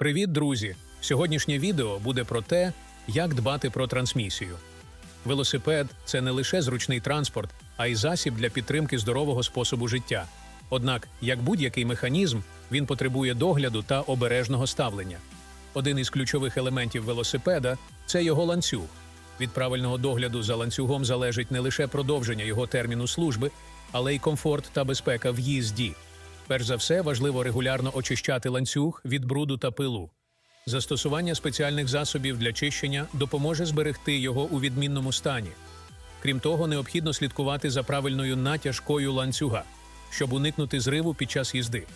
Привіт, друзі! Сьогоднішнє відео буде про те, як дбати про трансмісію. Велосипед це не лише зручний транспорт, а й засіб для підтримки здорового способу життя. Однак, як будь-який механізм, він потребує догляду та обережного ставлення. Один із ключових елементів велосипеда це його ланцюг. Від правильного догляду за ланцюгом залежить не лише продовження його терміну служби, але й комфорт та безпека в їзді. Перш за все, важливо регулярно очищати ланцюг від бруду та пилу. Застосування спеціальних засобів для чищення допоможе зберегти його у відмінному стані. Крім того, необхідно слідкувати за правильною натяжкою ланцюга, щоб уникнути зриву під час їзди.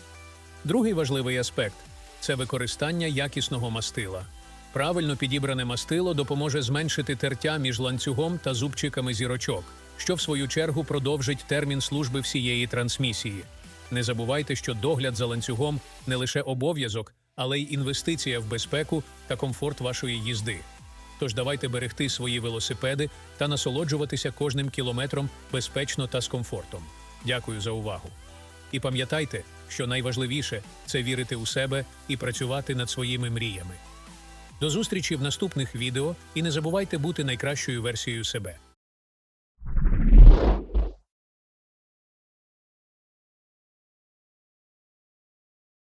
Другий важливий аспект це використання якісного мастила. Правильно підібране мастило допоможе зменшити тертя між ланцюгом та зубчиками зірочок, що в свою чергу продовжить термін служби всієї трансмісії. Не забувайте, що догляд за ланцюгом не лише обов'язок, але й інвестиція в безпеку та комфорт вашої їзди. Тож давайте берегти свої велосипеди та насолоджуватися кожним кілометром безпечно та з комфортом. Дякую за увагу. І пам'ятайте, що найважливіше це вірити у себе і працювати над своїми мріями. До зустрічі в наступних відео і не забувайте бути найкращою версією себе.